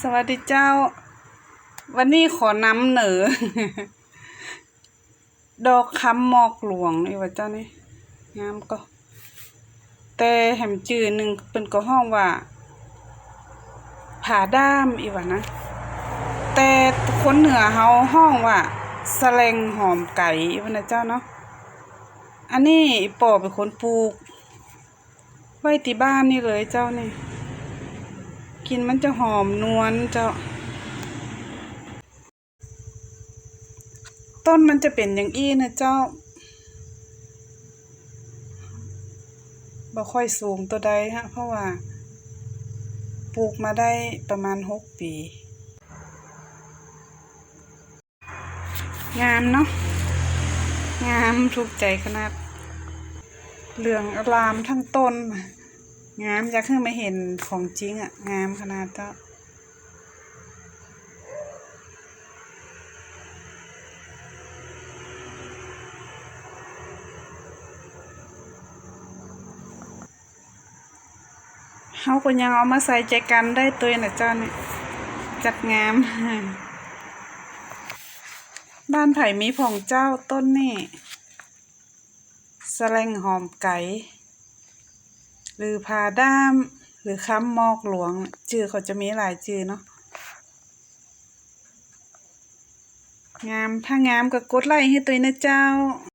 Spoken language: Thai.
สวัสดีเจ้า วันนี้ขอนำเหนือ ดอกคำหมอกหลวงนี่ว่าเจ้านี่งามก็ แต่แหมจือหนึ่งเป็นก็ห้องว่า ผาด้ามอีว่านะ แต่คนเหนือเฮาห้องว่าแสลงหอมไก่อีว่านะเจ้าเนาะอันนี้ปอเป็นคนปลูก ไว้ที่บ้านนี่เลยเจ้านี่ กินมันจะหอมนวลเจ้าต้นมันจะเป็นอย่างอี้นะเจ้าบ่ค่อยสูงตัวใดฮะ เพราะว่าปลูกมาได้ประมาณหกปี งามเนาะ งามถูกใจขนาด เหลืองอลามทั้งต้น งามอยากให้มาเห็นของจริงอะงามขนาดเจ้าเฮาก็ยังเอามาใส่ใจกันได้ตัวนะเจ้านี่จัดงาม บ้านไผ่มีผงเจ้าต้นนี่แสลงหอมไก่ หรือพาด้าม หรือค้ำมอกหลวง ชื่อเขาจะมีหลายชื่อเนาะงามถ้างามก็กดไลค์ให้ตัวนะเจ้า